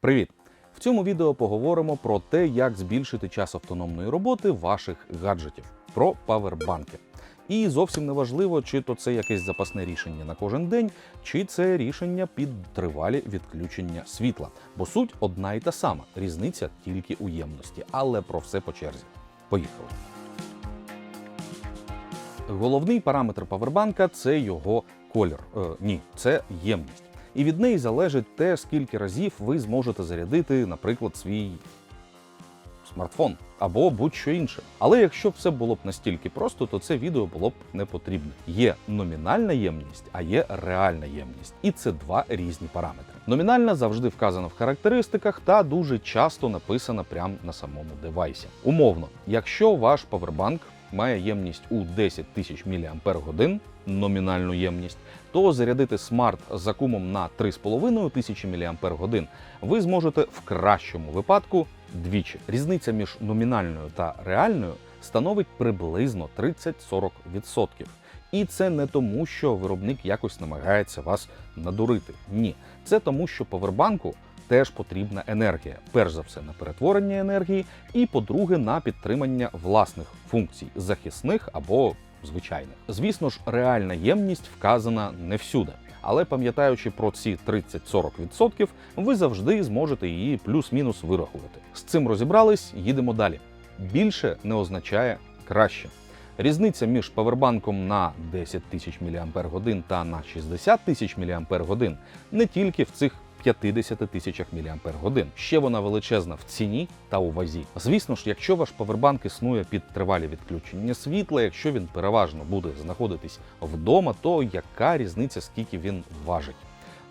Привіт! В цьому відео поговоримо про те, як збільшити час автономної роботи ваших гаджетів, про павербанки. І зовсім не важливо, чи то це якесь запасне рішення на кожен день, чи це рішення під тривалі відключення світла. Бо суть одна і та сама, різниця тільки у ємності, але про все по черзі. Поїхали. Головний параметр павербанка це його колір. Е, ні, це ємність. І від неї залежить те, скільки разів ви зможете зарядити, наприклад, свій смартфон або будь-що інше. Але якщо б все було б настільки просто, то це відео було б не потрібне. Є номінальна ємність, а є реальна ємність. І це два різні параметри. Номінальна завжди вказана в характеристиках та дуже часто написана прямо на самому девайсі. Умовно, якщо ваш павербанк має ємність у 10 тисяч мАч, номінальну ємність, то зарядити смарт з акумом на 3,5 тисячі мАч ви зможете в кращому випадку двічі. Різниця між номінальною та реальною становить приблизно 30-40%. І це не тому, що виробник якось намагається вас надурити. Ні, це тому, що повербанку теж потрібна енергія. Перш за все на перетворення енергії, і по-друге, на підтримання власних функцій захисних або звичайних. Звісно ж, реальна ємність вказана не всюди. Але пам'ятаючи про ці 30-40%, ви завжди зможете її плюс-мінус вирахувати. З цим розібрались, їдемо далі. Більше не означає краще. Різниця між павербанком на 10 тисяч мАч та на 60 тисяч мАч не тільки в цих 50 тисячах мАч. Ще вона величезна в ціні та у вазі. Звісно ж, якщо ваш павербанк існує під тривалі відключення світла, якщо він переважно буде знаходитись вдома, то яка різниця, скільки він важить?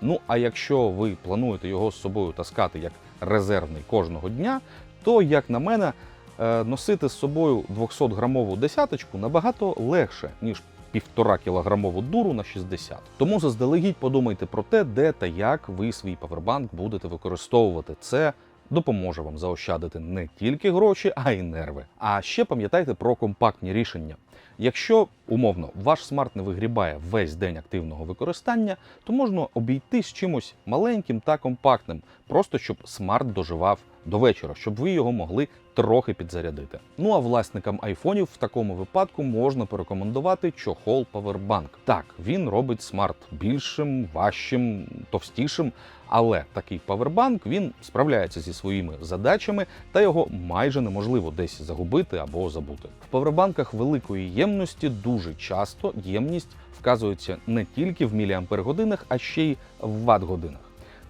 Ну а якщо ви плануєте його з собою таскати як резервний кожного дня, то як на мене. е, Носити з собою 200-грамову десяточку набагато легше, ніж півтора кілограмову дуру на 60. Тому заздалегідь подумайте про те, де та як ви свій павербанк будете використовувати. Це допоможе вам заощадити не тільки гроші, а й нерви. А ще пам'ятайте про компактні рішення. Якщо умовно ваш смарт не вигрібає весь день активного використання, то можна обійтись чимось маленьким та компактним, просто щоб смарт доживав до вечора, щоб ви його могли трохи підзарядити. Ну а власникам айфонів в такому випадку можна порекомендувати чохол Powerbank. Так, він робить смарт більшим, важчим, товстішим. Але такий павербанк він справляється зі своїми задачами, та його майже неможливо десь загубити або забути. В павербанках великої ємності дуже часто ємність вказується не тільки в міліампер-годинах, а ще й в ватт-годинах.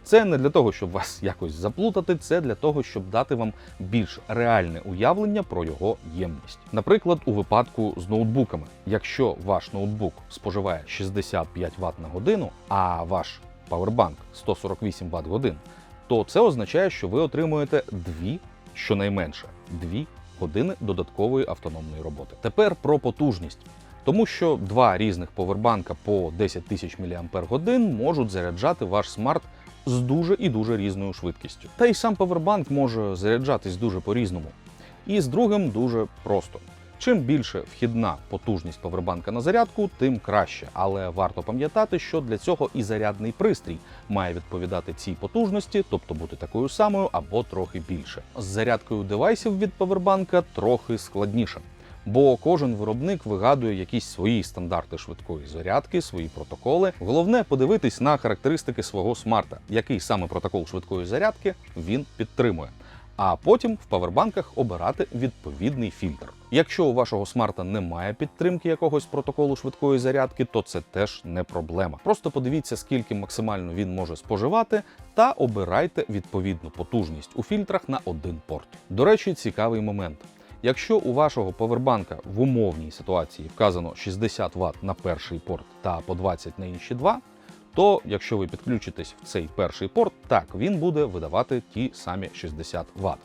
Це не для того, щоб вас якось заплутати, це для того, щоб дати вам більш реальне уявлення про його ємність. Наприклад, у випадку з ноутбуками, якщо ваш ноутбук споживає 65 Вт на годину, а ваш павербанк 148 Вт годин, то це означає, що ви отримуєте дві, щонайменше, дві години додаткової автономної роботи. Тепер про потужність. Тому що два різних повербанка по 10 тисяч мАч можуть заряджати ваш смарт з дуже і дуже різною швидкістю. Та й сам повербанк може заряджатись дуже по-різному. І з другим дуже просто. Чим більше вхідна потужність повербанка на зарядку, тим краще. Але варто пам'ятати, що для цього і зарядний пристрій має відповідати цій потужності, тобто бути такою самою або трохи більше. З зарядкою девайсів від повербанка трохи складніше. Бо кожен виробник вигадує якісь свої стандарти швидкої зарядки, свої протоколи. Головне подивитись на характеристики свого смарта, який саме протокол швидкої зарядки він підтримує. А потім в павербанках обирати відповідний фільтр. Якщо у вашого смарта немає підтримки якогось протоколу швидкої зарядки, то це теж не проблема. Просто подивіться, скільки максимально він може споживати, та обирайте відповідну потужність у фільтрах на один порт. До речі, цікавий момент. Якщо у вашого повербанка в умовній ситуації вказано 60 Вт на перший порт та по 20 на інші два, то якщо ви підключитесь в цей перший порт, так він буде видавати ті самі 60 Вт.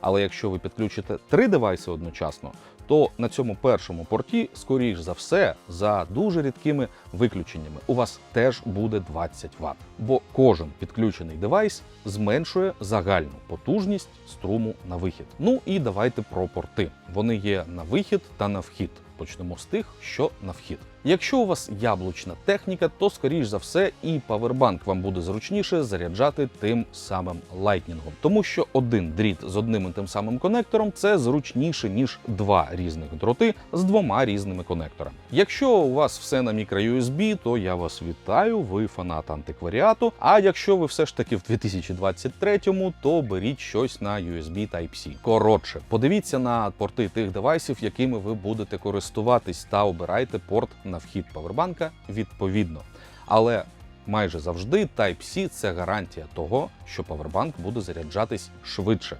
Але якщо ви підключите три девайси одночасно, то на цьому першому порті, скоріш за все, за дуже рідкими виключеннями, у вас теж буде 20 Вт. Бо кожен підключений девайс зменшує загальну потужність струму на вихід. Ну і давайте про порти. Вони є на вихід та на вхід. Почнемо з тих, що на вхід. Якщо у вас яблучна техніка, то скоріш за все і павербанк вам буде зручніше заряджати тим самим лайтнінгом, тому що один дріт з одним і тим самим конектором це зручніше ніж два різних дроти з двома різними конекторами. Якщо у вас все на мікро-USB, то я вас вітаю, ви фанат антикваріату. А якщо ви все ж таки в 2023-му, то беріть щось на USB Type-C. Коротше, подивіться на порти тих девайсів, якими ви будете користуватись, та обирайте порт на вхід павербанка відповідно. Але майже завжди Type-C – це гарантія того, що павербанк буде заряджатись швидше.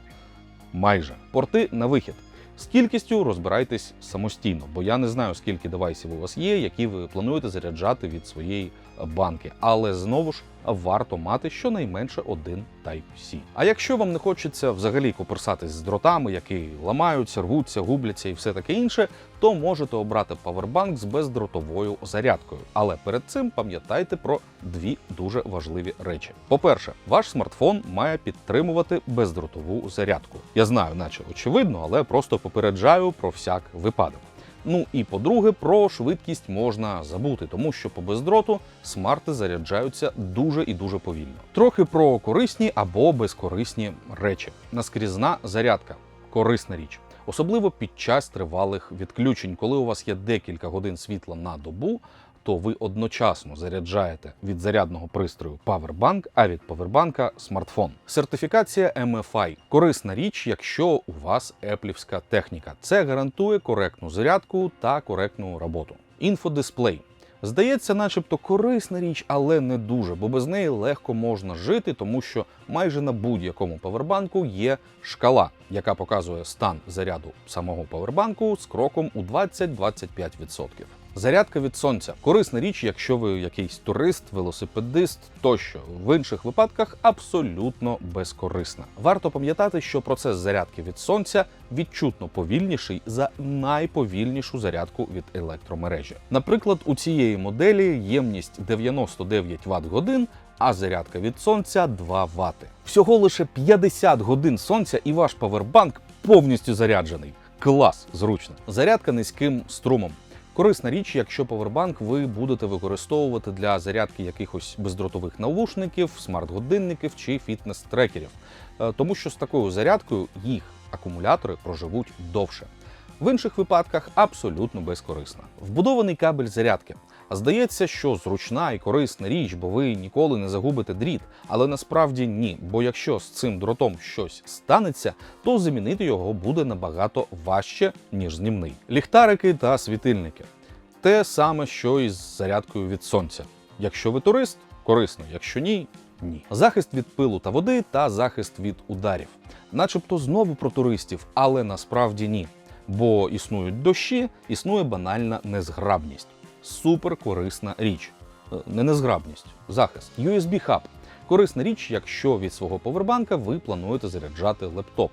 Майже порти на вихід. З кількістю розбирайтесь самостійно, бо я не знаю, скільки девайсів у вас є, які ви плануєте заряджати від своєї банки. Але знову ж варто мати щонайменше один Type-C. А якщо вам не хочеться взагалі коперсатись з дротами, які ламаються, рвуться, губляться і все таке інше, то можете обрати павербанк з бездротовою зарядкою. Але перед цим пам'ятайте про дві дуже важливі речі. По-перше, ваш смартфон має підтримувати бездротову зарядку. Я знаю, наче очевидно, але просто попереджаю про всяк випадок. Ну і по-друге, про швидкість можна забути, тому що по бездроту смарти заряджаються дуже і дуже повільно. Трохи про корисні або безкорисні речі. Наскрізна зарядка корисна річ, особливо під час тривалих відключень, коли у вас є декілька годин світла на добу. То ви одночасно заряджаєте від зарядного пристрою Powerbank, а від павербанка смартфон. Сертифікація MFI – корисна річ, якщо у вас еплівська техніка. Це гарантує коректну зарядку та коректну роботу. Інфодисплей. Здається, начебто корисна річ, але не дуже, бо без неї легко можна жити, тому що майже на будь-якому павербанку є шкала, яка показує стан заряду самого павербанку з кроком у 20-25%. Зарядка від сонця корисна річ, якщо ви якийсь турист, велосипедист тощо. В інших випадках абсолютно безкорисна. Варто пам'ятати, що процес зарядки від сонця відчутно повільніший за найповільнішу зарядку від електромережі. Наприклад, у цієї моделі ємність 99 Вт годин. А зарядка від сонця 2 Вт. Всього лише 50 годин сонця, і ваш павербанк повністю заряджений. Клас, зручно. Зарядка низьким струмом. Корисна річ, якщо повербанк ви будете використовувати для зарядки якихось бездротових навушників, смарт-годинників чи фітнес-трекерів, Е, тому що з такою зарядкою їх акумулятори проживуть довше. В інших випадках абсолютно безкорисна. Вбудований кабель зарядки. Здається, що зручна і корисна річ, бо ви ніколи не загубите дріт, але насправді ні. Бо якщо з цим дротом щось станеться, то замінити його буде набагато важче, ніж знімний. Ліхтарики та світильники те саме, що і з зарядкою від сонця. Якщо ви турист, корисно, якщо ні, ні. Захист від пилу та води та захист від ударів. Начебто знову про туристів, але насправді ні. Бо існують дощі, існує банальна незграбність. Супер корисна річ. Е, Не незграбність, захист. USB хаб. Корисна річ, якщо від свого повербанка ви плануєте заряджати лептоп.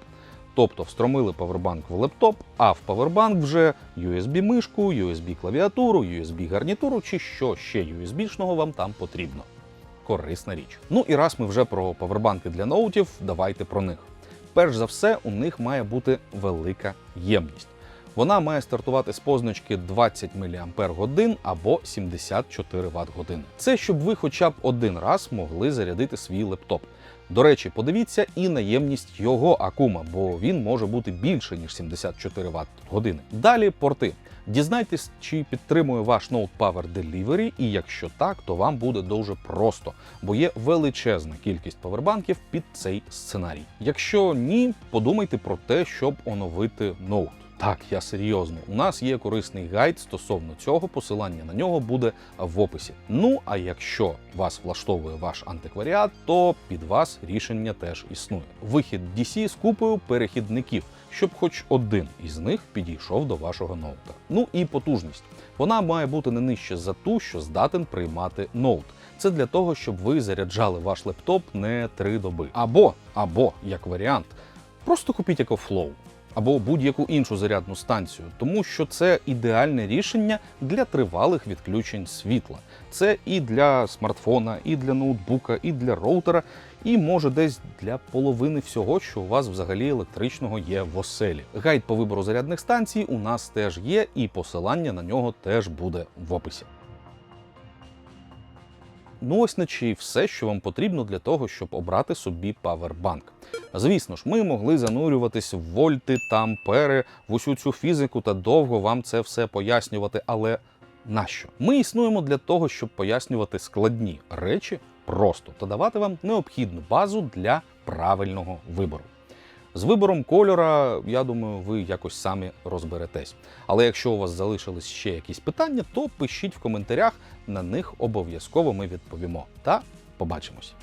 Тобто встромили павербанк в лептоп, а в павербанк вже USB-мишку, USB-клавіатуру, USB-гарнітуру чи що ще USB-шного вам там потрібно. Корисна річ. Ну і раз ми вже про павербанки для ноутів, давайте про них. Перш за все, у них має бути велика ємність. Вона має стартувати з позначки 20 мАч або 74 Вт години. Це щоб ви хоча б один раз могли зарядити свій лептоп. До речі, подивіться і на ємність його акума, бо він може бути більше ніж 74 Вт години. Далі порти. Дізнайтесь, чи підтримує ваш ноут Power Delivery, і якщо так, то вам буде дуже просто, бо є величезна кількість павербанків під цей сценарій. Якщо ні, подумайте про те, щоб оновити ноут. Так, я серйозно. У нас є корисний гайд стосовно цього. Посилання на нього буде в описі. Ну а якщо вас влаштовує ваш антикваріат, то під вас рішення теж існує. Вихід DC з купою перехідників, щоб хоч один із них підійшов до вашого ноута. Ну і потужність. Вона має бути не нижче за ту, що здатен приймати ноут. Це для того, щоб ви заряджали ваш лептоп не три доби. Або, або як варіант, просто купіть EcoFlow або будь-яку іншу зарядну станцію, тому що це ідеальне рішення для тривалих відключень світла. Це і для смартфона, і для ноутбука, і для роутера. і може десь для половини всього, що у вас взагалі електричного є в оселі. Гайд по вибору зарядних станцій у нас теж є, і посилання на нього теж буде в описі. Ну ось на чи все, що вам потрібно для того, щоб обрати собі павербанк. Звісно ж, ми могли занурюватись в вольти та ампери, в усю цю фізику та довго вам це все пояснювати, але нащо? Ми існуємо для того, щоб пояснювати складні речі просто та давати вам необхідну базу для правильного вибору. З вибором кольора, я думаю, ви якось самі розберетесь. Але якщо у вас залишились ще якісь питання, то пишіть в коментарях, на них обов'язково ми відповімо. Та побачимось.